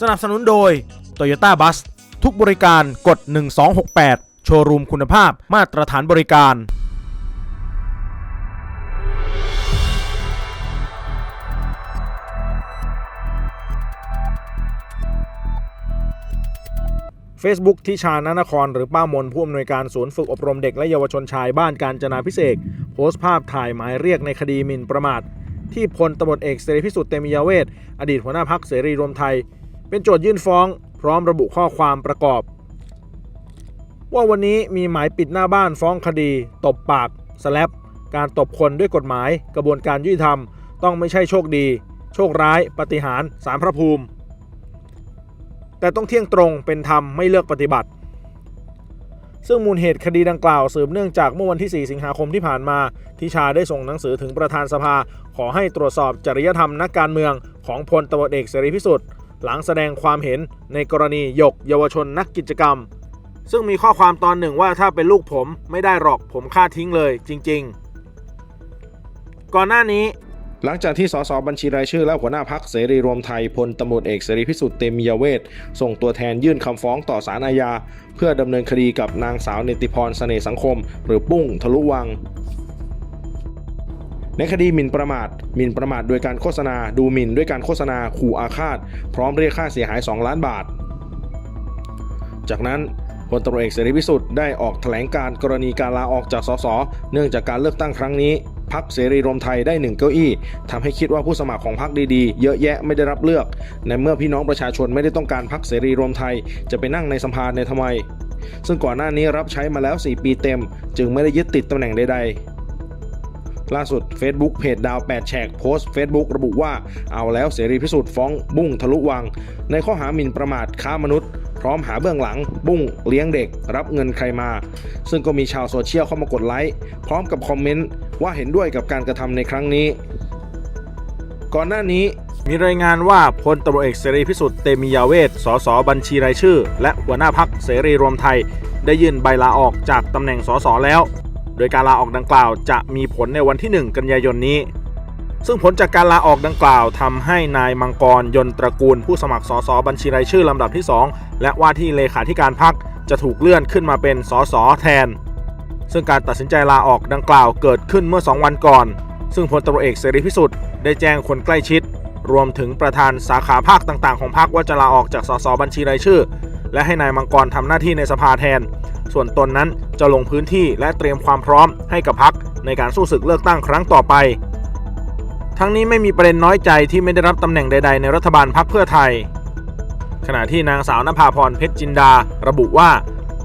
สนับสนุนโดย Toyota Bus ทุกบริการกด 1268 โชว์รูมคุณภาพมาตรฐานบริการ Facebook ทิชานานครหรือป้ามนผู้อำนวยการศูนย์ฝึกอบรมเด็กและเยาวชนชายบ้านการจนาพิเศษโพสต์ภาพถ่ายหมายเรียกในคดีหมิ่นประมาทที่พลตำรวจเอกเสรีพิสุทธิ์เตมียเวทอดีตหัวหน้าพักเสรีรวมไทย เป็นโจทยื่นฟ้องพร้อมระบุข้อความประกอบ ว่าวันนี้มีหมายปิดหน้าบ้านฟ้องคดี ตบปากสแลปการตบคนด้วยกฎหมาย กระบวนการยุติธรรม ต้องไม่ใช่โชคดี โชคร้าย ปฏิหารสารพระภูมิ แต่ต้องเที่ยงตรงเป็นธรรมไม่เลือกปฏิบัติ ซึ่งมูลเหตุคดีดังกล่าวสืบเนื่องจากเมื่อวันที่ 4 สิงหาคมที่ผ่านมาทิชาได้ส่งหนังสือถึงประธานสภา ขอให้ตรวจสอบจริยธรรมนักการเมืองของพลตำรวจเอกเสรีพิสุทธิ์ หลังแสดงความเห็นในกรณีหยกเยาวชนนักกิจกรรม ซึ่งมีข้อความตอนหนึ่งว่าถ้าเป็นลูกผมไม่ได้หรอกผมฆ่าทิ้งเลยจริง ๆ ก่อนหน้านี้หลังจากที่สสบัญชีรายชื่อและหัวหน้าพักเสรีรวมไทยพลตำรวจเอกเสรีพิสุทธิ์เตมียเวทส่งตัวแทนยื่นคำฟ้องต่อศาลอาญา เพื่อดำเนินคดีกับนางสาวเนติพรเสน่สังคม หรือปุ้งทะลุวัง ในคดีหมิ่นประมาทหมิ่นประมาทโดยการโฆษณา ดูหมิ่นด้วยการโฆษณาขู่อาฆาต พร้อมเรียกค่าเสียหาย 2 ล้านบาท จากนั้นพลตรเอกเสรีพิสุทธิ์ได้ออกแถลงการกรณีการลาออกจากสส เนื่องจากการเลือกตั้งครั้งนี้พักเสรีรวมไทยได้หนึ่งเก้าอี้ทำให้คิดว่าผู้สมัครของพักดีๆ เยอะแยะไม่ได้รับเลือก ในเมื่อพี่น้องประชาชนไม่ได้ต้องการพักเสรีรวมไทย จะไปนั่งในสภาในทำไม ซึ่งก่อนหน้านี้รับใช้มาแล้ว 4 ปีเต็ม จึงไม่ได้ยึดติดตำแหน่งใดๆ ล่าสุด Facebook เพจดาว8แฉกโพสต์ Facebook ระบุว่าเอาแล้วเสรีพิสุทธิ์ฟ้องบุ้งทะลุวัง ในข้อหาหมิ่นประมาทค้ามนุษย์ พร้อมหาเบื้องหลัง บุ้งเลี้ยงเด็ก รับเงินใครมา ซึ่งก็มีชาวโซเชียลเข้ามากดไลค์พร้อมกับคอมเมนต์ว่าเห็นด้วยกับการกระทำในครั้งนี้ ก่อนหน้านี้มีรายงานว่าพลตำรวจเอกเสรีพิสุทธิ์เตมียาเวทสสบัญชีรายชื่อ และหัวหน้าพักเสรีรวมไทย ได้ยื่นใบลาออกจากตำแหน่งสสแล้ว โดยการลาออกดังกล่าวจะมีผลในวันที่ 1 กันยายนนี้ ซึ่งผลจากการลาออกดังกล่าวทำให้นายมังกรยนตระกูลผู้สมัครสสบัญชีรายชื่อลำดับที่ 2 และว่าที่เลขาธิการพักจะถูกเลื่อนขึ้นมาเป็นสสแทน ซึ่งการตัดสินใจลาออกดังกล่าวเกิดขึ้นเมื่อ 2 วันก่อน ซึ่งพลตรเอกเสรีพิสุทธิ์ได้แจ้งคนใกล้ชิด รวมถึงประธานสาขาภาคต่าง ๆ ของพรรคว่าจะลาออกจากสสบัญชีรายชื่อ และให้นายมังกรทำหน้าที่ในสภาแทน ส่วนตนนั้นจะลงพื้นที่และเตรียมความพร้อมให้กับพรรคในการสู้ศึกเลือกตั้งครั้งต่อไป ทั้งนี้ไม่มีประเด็นน้อยใจที่ไม่ได้รับตำแหน่งใด ๆ ในรัฐบาลพรรคเพื่อไทย ขณะที่นางสาวนภาพรเพชรจินดา ระบุว่า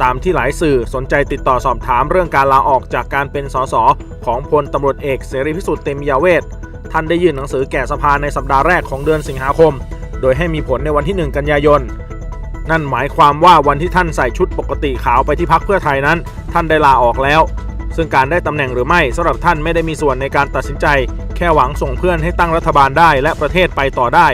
ตามที่หลายสื่อสนใจติดต่อสอบถามเรื่องการลาออกจากการเป็นสสของพลตำรวจเอกเสรีพิสุทธิ์เตมียาเวทท่านได้ยื่นหนังสือแก่สภาในสัปดาห์แรกของเดือนสิงหาคม โดยให้มีผลในวันที่ 1 กันยายน นั่นหมายความว่าวันที่ท่านใส่ชุดปกติขาวไปที่พักเพื่อไทยนั้น ท่านได้ลาออกแล้ว ซึ่งการได้ตำแหน่งหรือไม่สำหรับท่านไม่ได้มีส่วนในการตัดสินใจ แค่หวังส่งเพื่อนให้ตั้งรัฐบาลได้และประเทศไปต่อได้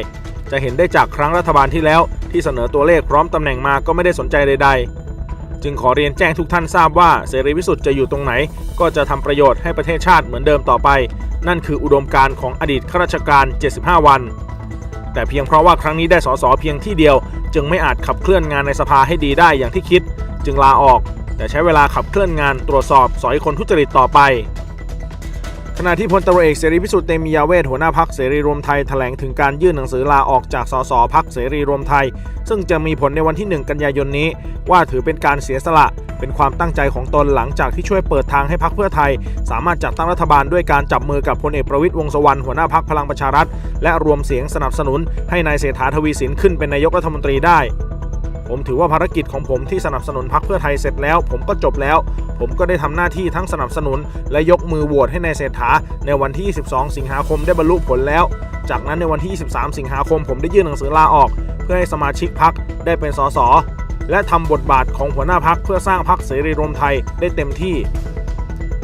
จะเห็นได้จากครั้งรัฐบาลที่แล้ว ที่เสนอตัวเลขพร้อมตำแหน่งมาก็ไม่ได้สนใจใด ๆจึงขอเรียนแจ้งทุกท่านทราบว่าเสรีพิสุทธิ์จะอยู่ตรงไหน ก็จะทำประโยชน์ให้ประเทศชาติเหมือนเดิมต่อไป นั่นคืออุดมการณ์ของอดีตข้าราชการ 75 วัน แต่เพียงเพราะว่าครั้งนี้ได้สสเพียงที่เดียว จึงไม่อาจขับเคลื่อนงานในสภาให้ดีได้อย่างที่คิด จึงลาออก แต่ใช้เวลาขับเคลื่อนงานตรวจสอบสอยคนทุจริตต่อไป ขณะที่พลตรเอกเสรีพิสุทธิ์เตมียาเวทหัวหน้าพักเสรีรวมไทยแถลงถึงการยื่นหนังสือลาออกจากสสพักเสรีรวมไทย ซึ่งจะมีผลในวันที่ 1 กันยายนนี้ ว่าถือเป็นการเสียสละ เป็นความตั้งใจของตนหลังจากที่ช่วยเปิดทางให้พักเพื่อไทย สามารถจัดตั้งรัฐบาลด้วยการจับมือกับพลเอกประวิตยวงสวรรณหัวหน้าพักพลังประชารัฐ และรวมเสียงสนับสนุนให้นายเศรษฐาทวีสินขึ้นเป็นนายกรัฐมนตรีได้ ผมถือว่าภารกิจของผมที่สนับสนุนพรรคเพื่อไทยเสร็จแล้ว ผมก็จบแล้ว ผมก็ได้ทำหน้าที่ทั้งสนับสนุน และยกมือโหวตให้นายเศรษฐาในวันที่ 22 สิงหาคมได้บรรลุผลแล้ว จากนั้นในวันที่ 23 สิงหาคม ผมได้ยื่นหนังสือลาออก เพื่อให้สมาชิกพรรคได้เป็นสสและทำบทบาทของหัวหน้าพรรคเพื่อสร้างพรรคเสรีรวมไทยได้เต็มที่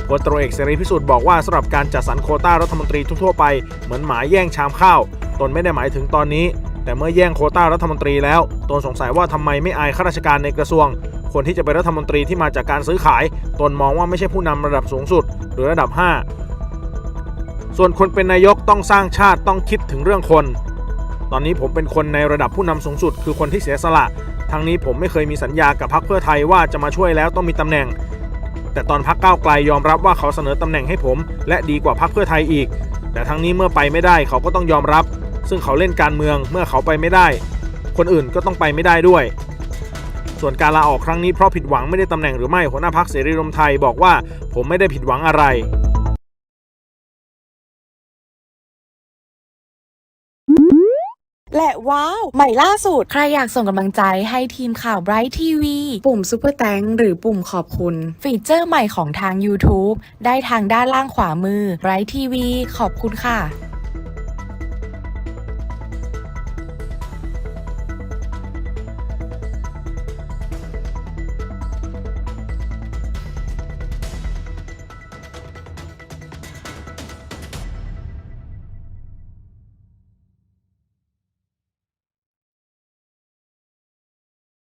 พลตรเอกเสรีพิสุทธิ์บอกว่าสำหรับการจัดสรรโคต้ารัฐมนตรีทั่วไป เหมือนหมาแย่งชามข้าว ตนไม่ได้หมายถึงตอนนี้ แต่เมื่อแย่งโคต้ารัฐมนตรีแล้วตนสงสัยว่าทำไมไม่อายข้าราชการในกระทรวง คนที่จะเป็นรัฐมนตรีที่มาจากการซื้อขาย ตนมองว่าไม่ใช่ผู้นำระดับสูงสุด หรือระดับ 5 ส่วนคนเป็นนายกต้องสร้างชาติต้องคิดถึงเรื่องคน ตอนนี้ผมเป็นคนในระดับผู้นำสูงสุด คือคนที่เสียสละ ทั้งนี้ผมไม่เคยมีสัญญากับพรรคเพื่อไทยว่าจะมาช่วยแล้วต้องมีตำแหน่ง แต่ตอนพรรคก้าวไกลยอมรับว่าเขาเสนอตำแหน่งให้ผม และดีกว่าพรรคเพื่อไทยอีก แต่ทั้งนี้เมื่อไปไม่ได้เขาก็ต้องยอมรับ ซึ่งเขาเล่นการเมืองเมื่อเขาไปไม่ได้ คนอื่นก็ต้องไปไม่ได้ด้วย ส่วนการลาออกครั้งนี้เพราะผิดหวังไม่ได้ตำแหน่งหรือไม่หัวหน้าพักเสรีรวมไทยบอกว่าผมไม่ได้ผิดหวังอะไรและว้าว ใหม่ล่าสุด ใครอยากส่งกำลังใจให้ทีมข่าว Bright TV ปุ่ม Super Thank หรือปุ่มขอบคุณ ฟีเจอร์ใหม่ของทาง YouTube ได้ทางด้านล่างขวามือ Bright TV ขอบคุณค่ะ